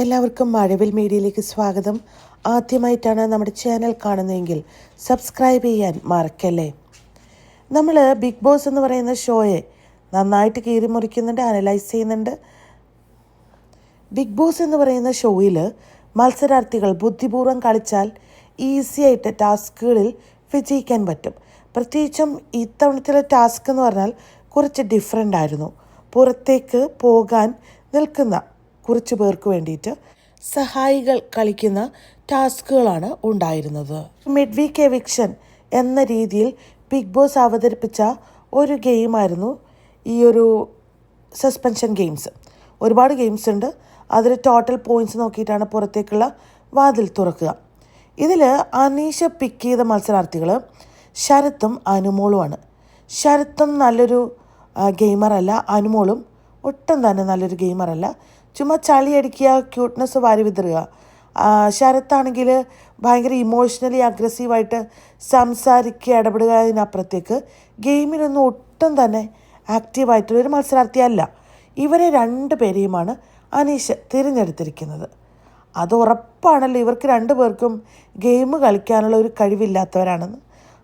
എല്ലാവർക്കും മഴവിൽ മീഡിയയിലേക്ക് സ്വാഗതം. ആദ്യമായിട്ടാണ് നമ്മുടെ ചാനൽ കാണുന്നതെങ്കിൽ സബ്സ്ക്രൈബ് ചെയ്യാൻ മറക്കല്ലേ? നമ്മൾ ബിഗ് ബോസ് എന്ന് പറയുന്ന ഷോയെ നന്നായിട്ട് കീറി മുറിക്കുന്നുണ്ട് അനലൈസ് ചെയ്യുന്നുണ്ട്. ബിഗ് ബോസ് എന്ന് പറയുന്ന ഷോയിൽ മത്സരാർത്ഥികൾ ബുദ്ധിപൂർവം കളിച്ചാൽ ഈസി ആയിട്ട് ടാസ്കുകളിൽ വിജയിക്കാൻ പറ്റും. പ്രത്യേകിച്ചും ഇത്തവണത്തിലെ ടാസ്ക് എന്ന് പറഞ്ഞാൽ കുറച്ച് ഡിഫറെന്റ് ആയിരുന്നു. പുറത്തേക്ക് പോകാൻ നിൽക്കുന്ന കുറച്ച് പേർക്ക് വേണ്ടിയിട്ട് സഹായികൾ കളിക്കുന്ന ടാസ്കുകളാണ് ഉണ്ടായിരുന്നത്. മിഡ് വീക്ക് എവിക്ഷൻ എന്ന രീതിയിൽ ബിഗ് ബോസ് അവതരിപ്പിച്ച ഒരു ഗെയിമായിരുന്നു ഈ ഒരു സസ്പെൻഷൻ ഗെയിംസ്. ഒരുപാട് ഗെയിംസ് ഉണ്ട്. അതിൽ ടോട്ടൽ പോയിന്റ്സ് നോക്കിയിട്ടാണ് പുറത്തേക്കുള്ള വാതിൽ തുറക്കുക. ഇതിൽ അനീഷ പിക്ക് ചെയ്ത മത്സരാർത്ഥികൾ ശരത്തും അനുമോളുമാണ് ശരത്തും നല്ലൊരു ഗെയിമറല്ല. അനുമോളും ഒട്ടും തന്നെ നല്ലൊരു ഗെയിമറല്ല. ചുമ്മാ ചളി അടിക്കുക ക്യൂട്ട്നെസ് വാരി വിതറുക. ശരത്താണെങ്കിൽ ഭയങ്കര ഇമോഷണലി അഗ്രസീവായിട്ട് സംസാരിക്കുക ഇടപെടുക അതിനപ്പുറത്തേക്ക് ഗെയിമിലൊന്നും ഒട്ടും തന്നെ ആക്റ്റീവായിട്ടുള്ളൊരു മത്സരാർത്ഥിയല്ല ഇവരെ രണ്ട് പേരെയുമാണ് അനീഷ് തിരഞ്ഞെടുത്തിരിക്കുന്നത്. അത് ഉറപ്പാണല്ലോ ഇവർക്ക് രണ്ടു പേർക്കും ഗെയിം കളിക്കാനുള്ള ഒരു കഴിവില്ലാത്തവരാണെന്ന്.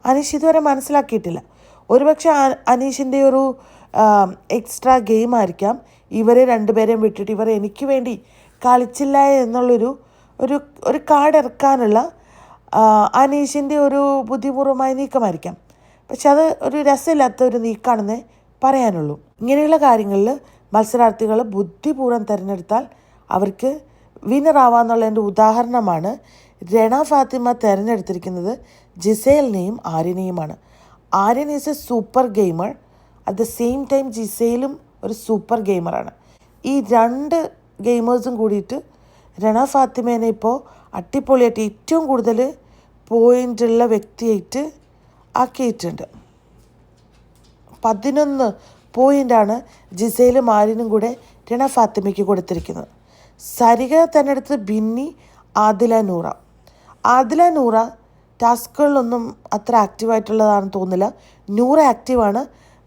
അനീഷ് ഇതുവരെ മനസ്സിലാക്കിയിട്ടില്ല. ഒരുപക്ഷെ അനീഷിന്റെ ഒരു എക്സ്ട്രാ ഗെയിം ആയിരിക്കാം. ഇവരെ രണ്ടുപേരെയും വിട്ടിട്ട് ഇവർ എനിക്ക് വേണ്ടി കളിച്ചില്ല എന്നുള്ളൊരു ഒരു ഒരു കാർഡ് ഇറക്കാനുള്ള അനീഷിന്റെ ഒരു ബുദ്ധിപൂർവമായ നീക്കമായിരിക്കാം. പക്ഷെ അത് ഒരു രസമില്ലാത്ത ഒരു നീക്കാണെന്ന് പറയാനുള്ളൂ. ഇങ്ങനെയുള്ള കാര്യങ്ങളിൽ മത്സരാർത്ഥികൾ ബുദ്ധിപൂർവം തിരഞ്ഞെടുത്താൽ അവർക്ക് എന്റെ ഉദാഹരണമാണ് രണ ഫാത്തിമ തിരഞ്ഞെടുത്തിരിക്കുന്നത് ജിസേലിനെയും ആര്യനെയുമാണ്. Aryan is a super gamer at the same time ജിസയിലും ഒരു സൂപ്പർ ഗെയിമറാണ് ഈ രണ്ട് ഗെയിമേഴ്സും കൂടിയിട്ട് രണ ഫാത്തിമേനെ ഇപ്പോൾ അട്ടിപ്പൊളിയായിട്ട് ഏറ്റവും കൂടുതൽ പോയിന്റുള്ള വ്യക്തിയായിട്ട് ആക്കിയിട്ടുണ്ട്. പതിനൊന്ന് പോയിന്റാണ് ജിസയിലും ആര്യനും കൂടെ രണ ഫാത്തിമയ്ക്ക് കൊടുത്തിരിക്കുന്നത്. സരിക തന്നെ അടുത്ത് ബിന്നി ആദില നൂറ. ആദില നൂറ ടാസ്കുകളിലൊന്നും അത്ര ആക്റ്റീവായിട്ടുള്ളതാണെന്ന് തോന്നുന്നില്ല. നൂറ ആക്റ്റീവാണ്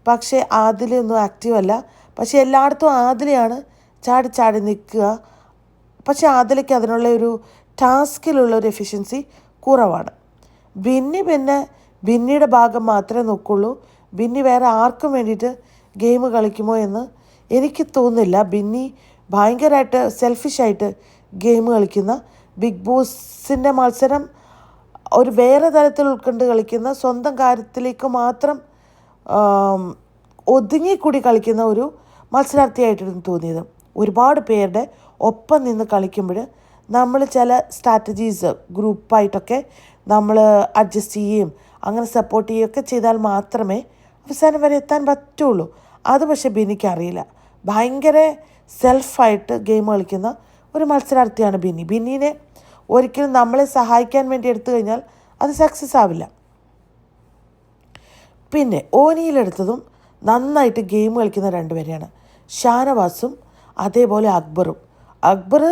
പക്ഷേ ആദിലൊന്നും ആക്റ്റീവ് അല്ല. പക്ഷേ എല്ലായിടത്തും ആദിലയാണ് ചാടി ചാടി നിൽക്കുക. പക്ഷേ ആദിലയ്ക്ക് അതിനുള്ള ഒരു ടാസ്കിലുള്ള ഒരു എഫിഷ്യൻസി കുറവാണ്. ബിന്നി പിന്നെ ബിന്നിയുടെ ഭാഗം മാത്രമേ നോക്കുള്ളൂ. ബിന്നി വേറെ ആർക്കും വേണ്ടിയിട്ട് ഗെയിം കളിക്കുമോ എന്ന് എനിക്ക് തോന്നുന്നില്ല. ബിന്നി ഭയങ്കരമായിട്ട് സെൽഫിഷായിട്ട് ഗെയിം കളിക്കുന്ന ബിഗ് ബോസിന്റെ മത്സരം ഒരു വേറെ തരത്തിൽ ഉൾക്കൊണ്ട് കളിക്കുന്ന സ്വന്തം കാര്യത്തിലേക്ക് മാത്രം ഒതുങ്ങിക്കൂടി കളിക്കുന്ന ഒരു മത്സരാർത്ഥിയായിട്ടാണ് തോന്നിയത്. ഒരുപാട് പേരുടെ ഒപ്പം നിന്ന് കളിക്കുമ്പോൾ നമ്മൾ ചില സ്ട്രാറ്റജീസ് ഗ്രൂപ്പായിട്ടൊക്കെ നമ്മൾ അഡ്ജസ്റ്റ് ചെയ്യുകയും അങ്ങനെ സപ്പോർട്ട് ചെയ്യുകയൊക്കെ ചെയ്താൽ മാത്രമേ അവസാനം വരെ എത്താൻ പറ്റുള്ളൂ. അത് പക്ഷേ ബിനിക്ക് അറിയില്ല. ഭയങ്കര സെൽഫായിട്ട് ഗെയിം കളിക്കുന്ന ഒരു മത്സരാർത്ഥിയാണ് ബിന്നി. ബിന്നിനെ ഒരിക്കലും നമ്മളെ സഹായിക്കാൻ വേണ്ടി എടുത്തു കഴിഞ്ഞാൽ അത് സക്സസ് ആവില്ല. പിന്നെ ഓനിയിലെടുത്തതും നന്നായിട്ട് ഗെയിം കളിക്കുന്ന രണ്ടുപേരെയാണ്. ഷാനവാസും അതേപോലെ അക്ബറും. അക്ബർ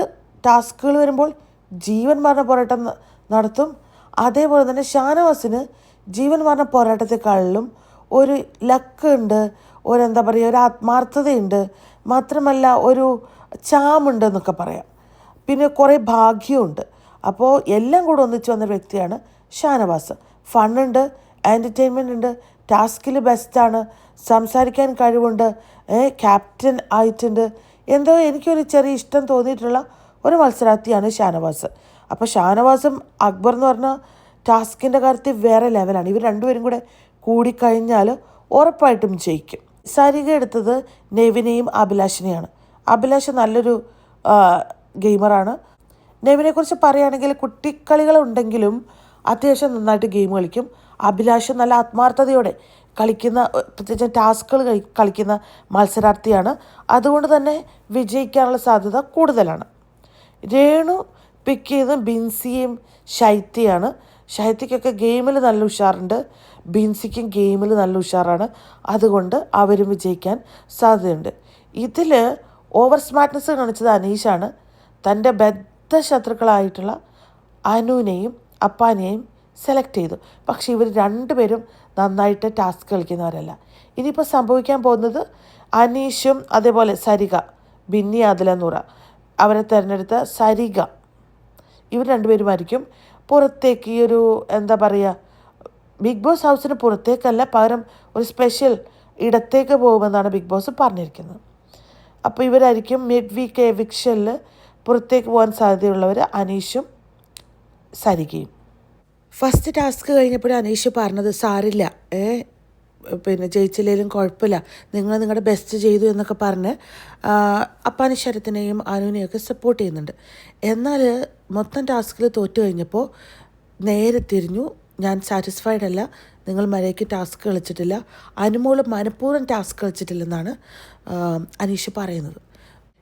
ടാസ്കുകൾ വരുമ്പോൾ ജീവൻ മരണ പോരാട്ടം നടത്തും. അതേപോലെ തന്നെ ഷാനവാസിന് ജീവൻ മരണ പോരാട്ടത്തെക്കാളിലും ഒരു ലക്ക് ഉണ്ട് ഒരു എന്താ പറയുക ഒരു ആത്മാർത്ഥതയുണ്ട്. മാത്രമല്ല ഒരു ചാമുണ്ട് എന്നൊക്കെ പറയാം. പിന്നെ കുറേ ഭാഗ്യമുണ്ട് അപ്പോൾ എല്ലാം കൂടെ ഒന്നിച്ച് വന്ന വ്യക്തിയാണ് ഷാനവാസ്. ഫണ്ണുണ്ട് എന്റർടൈൻമെന്റ് ഉണ്ട് ടാസ്കിൽ ബെസ്റ്റാണ്. സംസാരിക്കാൻ കഴിവുണ്ട്. ക്യാപ്റ്റൻ ആയിട്ടുണ്ട്. എന്തോ എനിക്കൊരു ചെറിയ ഇഷ്ടം തോന്നിയിട്ടുള്ള ഒരു മത്സരാർത്ഥിയാണ് ഷാനവാസ്. അപ്പോൾ ഷാനവാസും അക്ബർ എന്ന് പറഞ്ഞ ടാസ്കിന്റെ കാര്യത്തിൽ വേറെ ലെവലാണ്. ഇവർ രണ്ടുപേരും കൂടെ കൂടിക്കഴിഞ്ഞാൽ ഉറപ്പായിട്ടും ജയിക്കും. സരിക എടുത്തത് നെവിനെയും അഭിലാഷിനെയാണ്. അഭിലാഷ് നല്ലൊരു ഗെയിമറാണ്. നെവിനെക്കുറിച്ച് പറയുകയാണെങ്കിൽ കുട്ടിക്കളികളുണ്ടെങ്കിലും അത്യാവശ്യം നന്നായിട്ട് ഗെയിം കളിക്കും. അഭിലാഷ് നല്ല ആത്മാർത്ഥതയോടെ കളിക്കുന്ന പ്രത്യേകിച്ച് ടാസ്കുകൾ കളിക്കുന്ന മത്സരാർത്ഥിയാണ്. അതുകൊണ്ട് തന്നെ വിജയിക്കാനുള്ള സാധ്യത കൂടുതലാണ്. രേണു പിക്ക് ചെയ്ത് ബിൻസിയും ശൈത്യയാണ്. ശൈത്യക്കൊക്കെ ഗെയിമിൽ നല്ല ഉഷാറുണ്ട്. ബിൻസിക്കും ഗെയിമിൽ നല്ല ഉഷാറാണ്. അതുകൊണ്ട് അവരും വിജയിക്കാൻ സാധ്യതയുണ്ട്. ഇതിൽ ഓവർ സ്മാർട്ട്നെസ് കാണിച്ചത് അനീഷാണ്. തന്റെ ബദ്ധ ശത്രുക്കളായിട്ടുള്ള അനുവിനെയും അപ്പാനെയും സെലക്ട് ചെയ്തു. പക്ഷേ ഇവർ രണ്ടുപേരും നന്നായിട്ട് ടാസ്ക് കളിക്കുന്നവരല്ല. ഇനിയിപ്പോൾ സംഭവിക്കാൻ പോകുന്നത് അനീഷും അതേപോലെ സരിക ബിന്നി ആദില നൂറ. അവരെ തിരഞ്ഞെടുത്ത സരിക ഇവർ രണ്ടുപേരുമായിരിക്കും. പുറത്തേക്ക് ഈ ഒരു എന്താ പറയുക ബിഗ് ബോസ് ഹൗസിന് പുറത്തേക്കല്ല പകരം ഒരു സ്പെഷ്യൽ ഇടത്തേക്ക് പോകുമെന്നാണ് ബിഗ് ബോസ് പറഞ്ഞിരിക്കുന്നത്. അപ്പോൾ ഇവരായിരിക്കും മിഡ് വീക്ക് എവിക്ഷനിൽ പുറത്തേക്ക് പോകാൻ സാധ്യതയുള്ളവർ അനീഷും സരികയും ഫസ്റ്റ് ടാസ്ക് കഴിഞ്ഞപ്പോൾ അനീഷ് പറഞ്ഞത് സാരില്ല ഏ പിന്നെ ജയിച്ചില്ലെങ്കിലും കുഴപ്പമില്ല. നിങ്ങൾ നിങ്ങളുടെ ബെസ്റ്റ് ചെയ്തു എന്നൊക്കെ പറഞ്ഞ് അപ്പാനി ശരത്തിനെയും അനുവിനെയൊക്കെ സപ്പോർട്ട് ചെയ്യുന്നുണ്ട്. എന്നാൽ മൊത്തം ടാസ്കിൽ തോറ്റു കഴിഞ്ഞപ്പോൾ നേരെ തിരിഞ്ഞു. ഞാൻ സാറ്റിസ്ഫൈഡ് അല്ല. നിങ്ങൾ മര്യാദയ്ക്ക് ടാസ്ക് കളിച്ചിട്ടില്ല. അനുമോൾ മനഃപൂർവം ടാസ്ക് കളിച്ചിട്ടില്ലെന്നാണ് അനീഷ് പറയുന്നത്.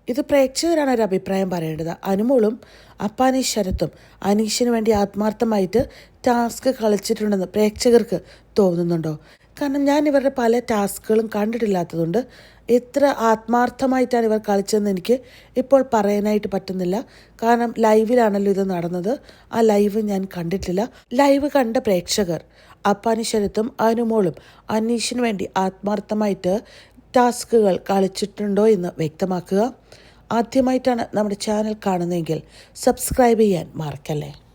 ഇത് പ്രേക്ഷകരാണ് ഒരു അഭിപ്രായം പറയേണ്ടത്. അനുമോളും അപ്പാനി ശരത്തും അനീഷിന് വേണ്ടി ആത്മാർത്ഥമായിട്ട് ടാസ്ക് കളിച്ചിട്ടുണ്ടെന്ന് പ്രേക്ഷകർക്ക് തോന്നുന്നുണ്ടോ? കാരണം ഞാൻ ഇവരുടെ പല ടാസ്കുകളും കണ്ടിട്ടില്ലാത്തതുകൊണ്ട് എത്ര ആത്മാർത്ഥമായിട്ടാണ് ഇവർ കളിച്ചതെന്ന് എനിക്ക് ഇപ്പോൾ പറയാനായിട്ട് പറ്റുന്നില്ല. കാരണം ലൈവിലാണല്ലോ ഇത് നടന്നത്. ആ ലൈവ് ഞാൻ കണ്ടിട്ടില്ല. ലൈവ് കണ്ട പ്രേക്ഷകർ അപ്പാനി ശരത്തും അനുമോളും അനീഷിന് വേണ്ടി ആത്മാർത്ഥമായിട്ട് ടാസ്കുകൾ കളിച്ചിട്ടുണ്ടോ എന്ന് വ്യക്തമാക്കുക. ആദ്യമായിട്ടാണ് നമ്മുടെ ചാനൽ കാണുന്നതെങ്കിൽ സബ്സ്ക്രൈബ് ചെയ്യാൻ മറക്കല്ലേ.